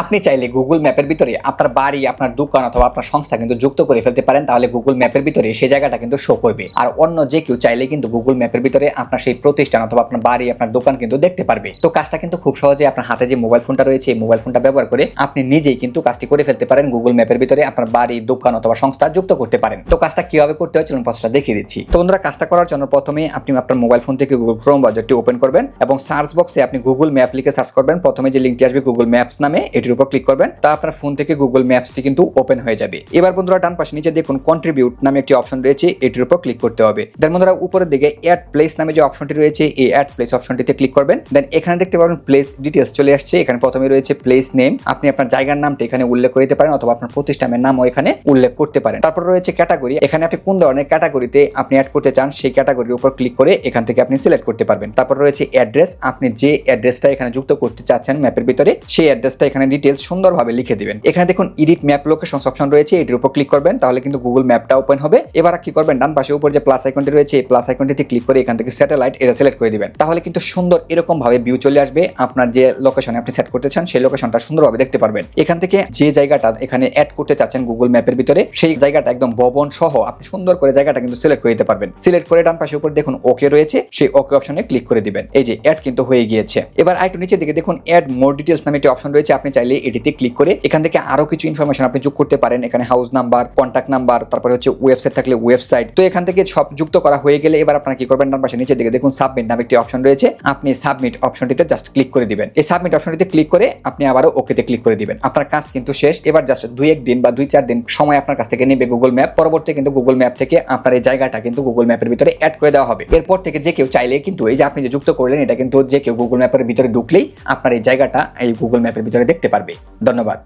আপনি চাইলে গুগল ম্যাপের ভিতরে আপনার বাড়ি, আপনার দোকান অথবা আপনার সংস্থা কিন্তু যুক্ত করে ফেলতে পারেন, তাহলে গুগল ম্যাপের ভিতরে সেই জায়গাটা কিন্তু শো করবে। আর অন্য যে কেউ চাইলে কিন্তু গুগল ম্যাপের ভিতরে আপনার সেই প্রতিষ্ঠান অথবা আপনার বাড়ি, আপনার দোকান কিন্তু দেখতে পারবে। তো কাজটা কিন্তু খুব সহজে আপনার হাতে যে মোবাইল ফোনটা রয়েছে, এই মোবাইল ফোনটা ব্যবহার করে আপনি নিজেই কিন্তু কাজটি করে ফেলতে পারেন গুগল ম্যাপের ভিতরে আপনার বাড়ি, দোকান অথবা সংস্থা যুক্ত করতে পারেন। তো কাজটা কীভাবে করতে হয়? চলুন প্রসেসটা দেখিয়ে দিচ্ছি। তো বন্ধুরা, কাজটা করার জন্য প্রথমে আপনি আপনার মোবাইল ফোন থেকে গুগল ক্রোম ব্রাউজারটি ওপেন করবেন এবং সার্চ বক্সে আপনি গুগল ম্যাপ লিখে সার্চ করবেন। প্রথমে যে লিঙ্কটি আসবে গুগল ম্যাপস নামে এটির উপর ক্লিক করবেন, তা আপনার ফোন থেকে গুগল ম্যাপসটি কিন্তু ওপেন হয়ে যাবে। এবার বন্ধুরা ডান পাশে নিচে দেখুন কন্ট্রিবিউট নামে একটি অপশন রয়েছে, এটির উপর ক্লিক করতে হবে। দেন বন্ধুরা উপরের দিকে অ্যাড প্লেস নামে যে অপশনটি রয়েছে, এই অ্যাড প্লেস অপশনটিতে ক্লিক করবেন। দেন এখানে দেখতে পাবেন প্লেস ডিটেলস চলে আসছে, এখানে প্রথমে রয়েছে প্লেস নেম আপনি আপনার জায়গার নামটা এখানে উল্লেখ করে দিতে পারেন, অথবা আপনার প্রতিষ্ঠানের নামও এখানে উল্লেখ করতে পারেন। তারপর রয়েছে ক্যাটাগরি এখানে আপনি কোন ধরনের ক্যাটাগরিতে আপনি অ্যাড করতে চান, সেই ক্যাটাগরির উপর ক্লিক করে এখান থেকে আপনি সিলেক্ট করতে পারবেন। তারপর রয়েছে অ্যাড্রেস আপনি যে অ্যাড্রেসটা এখানে যুক্ত করতে চাচ্ছেন ম্যাপের ভিতরে, সেই অ্যাড্রেসটা এখানে ডিটেলস সুন্দরভাবে লিখে দিবেন। এখানে দেখুন এডিট ম্যাপ লোকেশন অপশন রয়েছে, এটির উপর ক্লিক করবেন, তাহলে কিন্তু গুগল ম্যাপটা ওপেন হবে। এবার কি করবেন, ডান পাশে উপর যে প্লাস আইকনটি রয়েছে, এই প্লাস আইকনটিতে ক্লিক করে এখান থেকে স্যাটেলাইট এটা সিলেক্ট করে দিবেন। তাহলে কিন্তু সুন্দর এরকম ভাবে ভিউ চলে আসবে, আপনার যে লোকেশনে আপনি সেট করতে চান, সেই লোকেশনটা সুন্দরভাবে দেখতে পারবেন। এখান থেকে যে জায়গাটা এখানে অ্যাড করতে চাচ্ছেন গুগল ম্যাপের ভিতরে, সেই জায়গাটা একদম ভবন সহ আপনি সুন্দর করে জায়গাটা কিন্তু সিলেক্ট করে দিতে পারবেন। সিলেক্ট করে ডান পাশে উপর দেখুন ওকে রয়েছে, সেই ওকে অপশনে ক্লিক করে দিবেন। এই যে অ্যাড কিন্তু হয়ে গিয়েছে। এবার আরেকটু নিচের দিকে দেখুন অ্যাড মোর ডিটেলস নামে একটি অপশন রয়েছে, আপনি চাইলে এটিতে ক্লিক করে এখান থেকে আরও কিছু ইনফরমেশন আপনি যোগ করতে পারেন। এখানে হাউস নাম্বার কন্ট্যাক্ট নাম্বার তারপরে হচ্ছে ওয়েবসাইট থাকলে ওয়েবসাইট তো এখান থেকে সব যুক্ত করা হয়ে গেলে এবার আপনারা কি করবেন? ডান পাশে নিচের দিকে দেখুন সাবমিট নামে একটি অপশন রয়েছে। আপনি সাবমিট অপশনটিতে জাস্ট ক্লিক করে দিবেন। এই সাবমিট অপশনটিতে ক্লিক করে আপনি আবারও ওকেতে ক্লিক করে দিবেন। আপনার কাজ কিন্তু শেষ। এবার জাস্ট দুই এক দিন বা দুই চার দিন সময় আপনার কাছ থেকে নেবে গুগল ম্যাপ পরবর্তী কিন্তু গুগল ম্যাপ থেকে আপনার এই জায়গাটা কিন্তু গুগল ম্যাপের ভিতরে অ্যাড করে দেওয়া হবে। এরপর থেকে যে কেউ চাইলে কিন্তু এই যে আপনি যে যুক্ত করলেন, এটা কিন্তু যে কেউ গুগল ম্যাপের ভিতরে ঢুকলেই আপনার এই জায়গাটা এই গুগল ম্যাপের ভিতরে দেখতে পারবে। ধন্যবাদ।